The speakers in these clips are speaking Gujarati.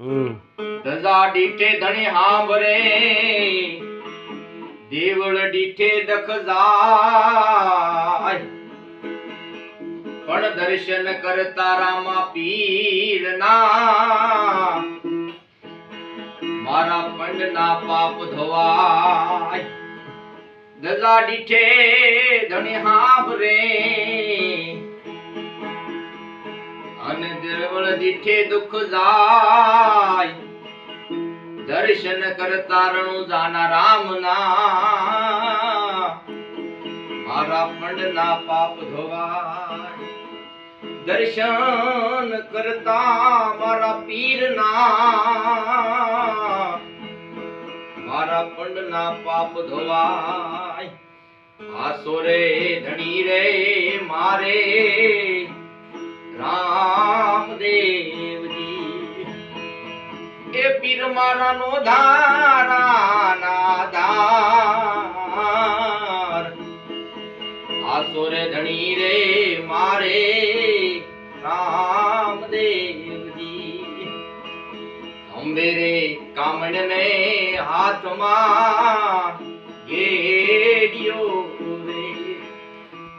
ધજા ડીઠે ધણી હાંભરે, દેવળ ડીઠે દખ જાય. પણ દર્શન કરતા રામા પીર ના, મારા પંડ ના પાપ ધોવાય. ધજા ડીઠે ધણી હાંભરે દેવળ દીઠે દુઃખ જાય. દર્શન કરતા રણુ જાના રામના. મારા પંડના પાપ ધોવાય. દર્શન કરતા મારા પીરના. મારા પંડના પાપ ધોવાય. આસો રે, ધણી રે, મારે. પીર મારા નો ધારા ધણી રે, મારે રામદેવજી. અંબે કામણ ને હાથમાં ગેડિયો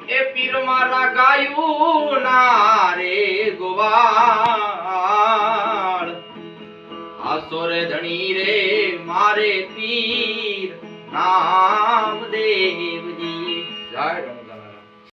એ પીર મારા ગાયું ના રે આસુર ધણી રે મારે પીર. નામ દેવજી જય